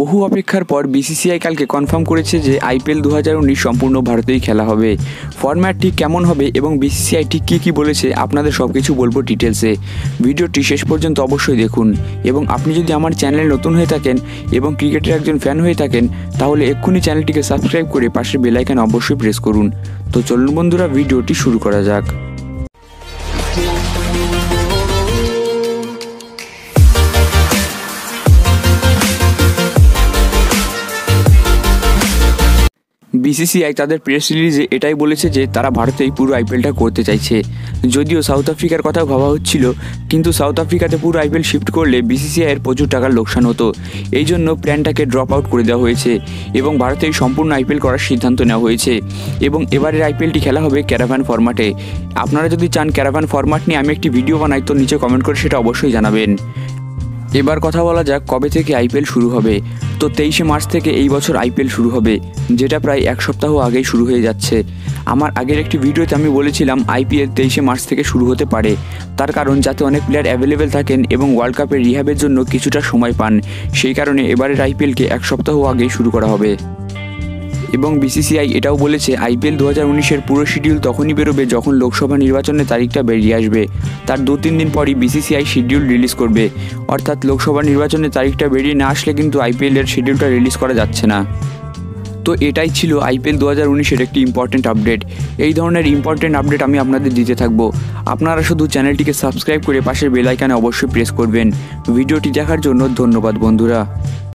বহু অপেক্ষার পর বিসিসিআই কালকে কনফার্ম করেছে যে আইপিএল দু হাজার উনিশ সম্পূর্ণ ভারতেই খেলা হবে। ফরম্যাট ঠিক কেমন হবে এবং বিসিসিআই ঠিক কী কী বলেছে আপনাদের সব কিছু বলব ডিটেলসে ভিডিওটি শেষ পর্যন্ত অবশ্যই দেখুন এবং আপনি যদি আমার চ্যানেলে নতুন হয়ে থাকেন এবং ক্রিকেটের একজন ফ্যান হয়ে থাকেন, তাহলে এক্ষুনি চ্যানেলটিকে সাবস্ক্রাইব করে পাশের বেলাইকান অবশ্যই প্রেস করুন। তো চলুন বন্ধুরা, ভিডিওটি শুরু করা যাক। বিসিসিআই তাদের প্রেস রিলিজে এটাই বলেছে যে তারা ভারতে এই পুরো আইপিএলটা করতে চাইছে। যদিও সাউথ আফ্রিকার কথাও ভাবা হচ্ছিল, কিন্তু সাউথ আফ্রিকাতে পুরো আইপিএল শিফট করলে বিসিসিআইয়ের প্রচুর টাকার লোকসান হতো। এই জন্য প্ল্যানটাকে ড্রপ আউট করে দেওয়া হয়েছে এবং ভারতেই সম্পূর্ণ আইপিএল করার সিদ্ধান্ত নেওয়া হয়েছে। এবং এবারের আইপিএলটি খেলা হবে ক্যারাভান ফরম্যাটে আপনারা যদি চান ক্যারাভান ফরম্যাট নিয়ে আমি একটি ভিডিও বানাই, তো নিচে কমেন্ট করে সেটা অবশ্যই জানাবেন। এবার কথা বলা যাক কবে থেকে আইপিএল শুরু হবে। তো তেইশে মার্চ থেকে এই বছর আইপিএল শুরু হবে, যেটা প্রায় এক সপ্তাহ আগেই শুরু হয়ে যাচ্ছে। আমার আগের একটি ভিডিওতে আমি বলেছিলাম আইপিএল তেইশে মার্চ থেকে শুরু হতে পারে। তার কারণ, যাতে অনেক প্লেয়ার অ্যাভেলেবেল থাকেন এবং ওয়ার্ল্ড কাপের রিহাবের জন্য কিছুটা সময় পান, সেই কারণে এবারের আইপিএলকে এক সপ্তাহ আগেই শুরু করা হবে। এবং বিসিসিআই এটাও বলেছে, আইপিএল দু হাজার উনিশের পুরো শিডিউল তখনই বেরোবে যখন লোকসভা নির্বাচনের তারিখটা বেরিয়ে আসবে। তার দু তিন দিন পরই বিসিসিআই শিডিউল রিলিজ করবে। অর্থাৎ লোকসভা নির্বাচনের তারিখটা বেরিয়ে না আসলে কিন্তু আইপিএলের শিডিউলটা রিলিজ করা যাচ্ছে না। তো এটাই ছিল আইপিএল দু হাজার উনিশের একটি ইম্পর্টেন্ট আপডেট এই ধরনের ইম্পর্টেন্ট আপডেট আমি আপনাদের দিতে থাকব। আপনারা শুধু চ্যানেলটিকে সাবস্ক্রাইব করে পাশের বেলাইকানে অবশ্যই প্রেস করবেন। ভিডিওটি দেখার জন্য ধন্যবাদ বন্ধুরা।